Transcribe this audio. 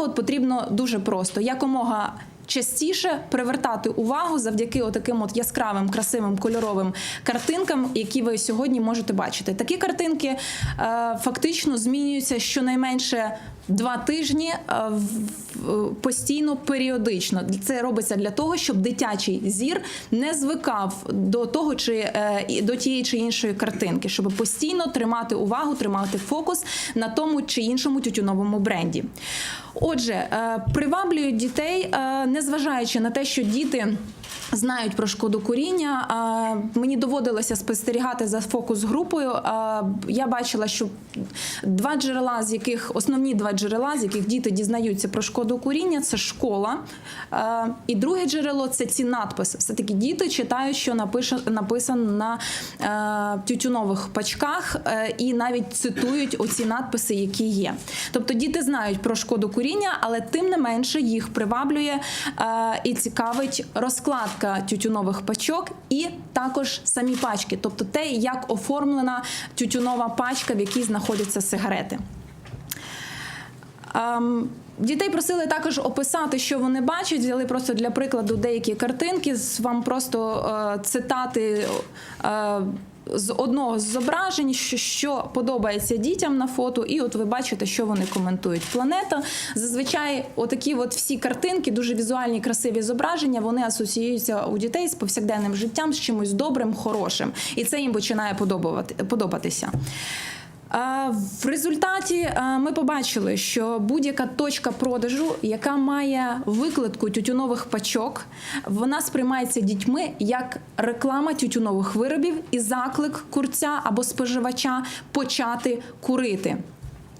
От потрібно дуже просто якомога. Частіше привертати увагу завдяки отаким от яскравим, красивим кольоровим картинкам, які ви сьогодні можете бачити. Такі картинки е, фактично змінюються щонайменше два тижні е, постійно, періодично. Це робиться для того, щоб дитячий зір не звикав до того чи е, до тієї чи іншої картинки, щоб постійно тримати увагу, тримати фокус на тому чи іншому тютюновому бренді. Отже, е, приваблюють дітей, е, незважаючи на те, що діти. Знають про шкоду куріння. Мені доводилося спостерігати за фокус групою. Я бачила, що два джерела, з яких основні два джерела, з яких діти дізнаються про шкоду куріння, це школа. А, І друге джерело це ці надписи. Все таки діти читають, що написано на е, тютюнових пачках, е, і навіть цитують оці надписи, які є. Тобто діти знають про шкоду куріння, але тим не менше їх приваблює е, і цікавить розкладка тютюнових пачок, і також самі пачки, тобто те, як оформлена тютюнова пачка, в якій знаходяться сигарети. Ем, Дітей просили також описати, що вони бачать. Взяли просто для прикладу деякі картинки. Вам просто е, цитати е, з одного з зображень, що, що подобається дітям на фото, і от ви бачите, що вони коментують. Планета зазвичай, отакі от всі картинки, дуже візуальні, красиві зображення, вони асоціюються у дітей з повсякденним життям, з чимось добрим, хорошим, і це їм починає подобатися. Е, В результаті е, ми побачили, що будь-яка точка продажу, яка має викладку тютюнових пачок, вона сприймається дітьми як реклама тютюнових виробів і заклик курця або споживача почати курити.